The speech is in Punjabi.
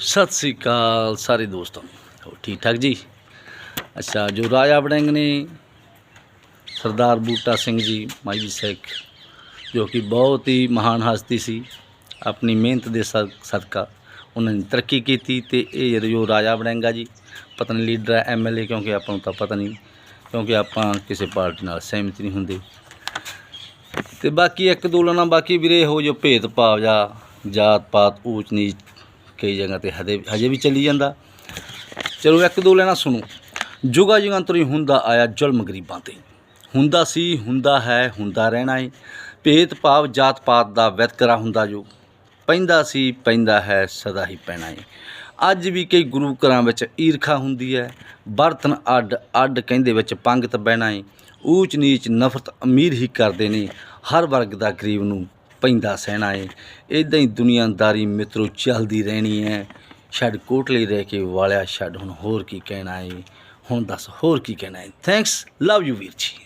ਸਤਿ ਸ੍ਰੀ ਅਕਾਲ ਸਾਰੇ ਦੋਸਤਾਂ। ਨੂੰ ਹੋ ਠੀਕ ਠਾਕ ਜੀ? ਅੱਛਾ, ਜੋ ਰਾਜਾ ਵੜਿੰਗ ਨੇ ਸਰਦਾਰ ਬੂਟਾ ਸਿੰਘ ਜੀ, ਮਾਈ ਜੀ ਸਿੱਖ, ਜੋ ਕਿ ਬਹੁਤ ਹੀ ਮਹਾਨ ਹਸਤੀ ਸੀ, ਆਪਣੀ ਮਿਹਨਤ ਦੇ ਸਦ- ਸਦਕਾ ਉਹਨਾਂ ਨੇ ਤਰੱਕੀ ਕੀਤੀ ਤੇ ਇਹ ਜੋ ਰਾਜਾ ਵੜਿੰਗਾ ਜੀ, ਪਤਾ ਨਹੀਂ ਲੀਡਰ ਹੈ ਐਮਐਲਏ ਕਿਉਂਕਿ ਆਪਾਂ ਨੂੰ ਤਾਂ ਪਤਾ ਨਹੀਂ, ਕਿਉਂਕਿ ਆਪਾਂ ਕਿਸੇ ਪਾਰਟੀ ਨਾਲ ਸਹਿਮਤ ਨਹੀਂ ਹੁੰਦੇ। ਤੇ ਬਾਕੀ ਇੱਕ ਦੋ ਲਾਣਾ ਬਾਕੀ ਵੀਰੇ, ਇਹੋ ਜੋ ਭੇਦਭਾਵ ਜਾਂ ਜਾਤ ਪਾਤ ਊਚ ਨੀਚ ਕਈ ਜਗ੍ਹਾ ਤੇ ਹਜੇ ਹਜੇ ਵੀ ਚੱਲੀ ਜਾਂਦਾ। ਚਲੋ ਇੱਕ ਦੋ ਲੈਣਾ ਸੁਣੋ। ਜੁਗਾ ਜੁਗਾਂਤਰੀ ਹੁੰਦਾ ਆਇਆ ਜ਼ੁਲਮ ਗਰੀਬਾਂ ਤੇ। ਹੁੰਦਾ ਸੀ, ਹੁੰਦਾ ਹੈ, ਹੁੰਦਾ ਰਹਿਣਾ ਏ। ਭੇਦ ਭਾਵ ਜਾਤ ਪਾਤ ਦਾ ਵਿਤਕਰਾ ਹੁੰਦਾ ਜੋ। ਪੈਂਦਾ ਸੀ, ਪੈਂਦਾ ਹੈ, ਸਦਾ ਹੀ ਪੈਣਾ ਏ। ਅੱਜ ਵੀ ਕਈ ਗੁਰੂ ਘਰਾਂ ਵਿੱਚ ਈਰਖਾ ਹੁੰਦੀ ਹੈ। ਬਰਤਨ ਅੱਡ ਅੱਡ ਕਹਿੰਦੇ ਵਿੱਚ ਪੰਗਤ ਬਹਿਣਾ ਏ। ਊਚ ਨੀਚ ਨਫ਼ਰਤ ਅਮੀਰ ਹੀ ਕਰਦੇ ਨੇ। ਹਰ ਵਰਗ ਦਾ ਗਰੀਬ ਨੂੰ ਪੈਂਦਾ ਸਹਿਣਾ ਏ। ਇਦਾਂ ਹੀ ਦੁਨੀਆਦਾਰੀ ਮਿੱਤਰੋ ਚੱਲਦੀ ਰਹਿਣੀ ਹੈ ਛੱਡ ਕੋਟਲੇ ਰਹਿ ਕੇ ਵਾਲਿਆ ਛੱਡ, ਹੁਣ ਹੋਰ ਕੀ ਕਹਿਣਾ ਏ। ਹੁਣ ਦੱਸ ਹੋਰ ਕੀ ਕਹਿਣਾ ਏ। ਥੈਂਕਸ ਲਵ ਯੂ ਵੀਰ ਜੀ।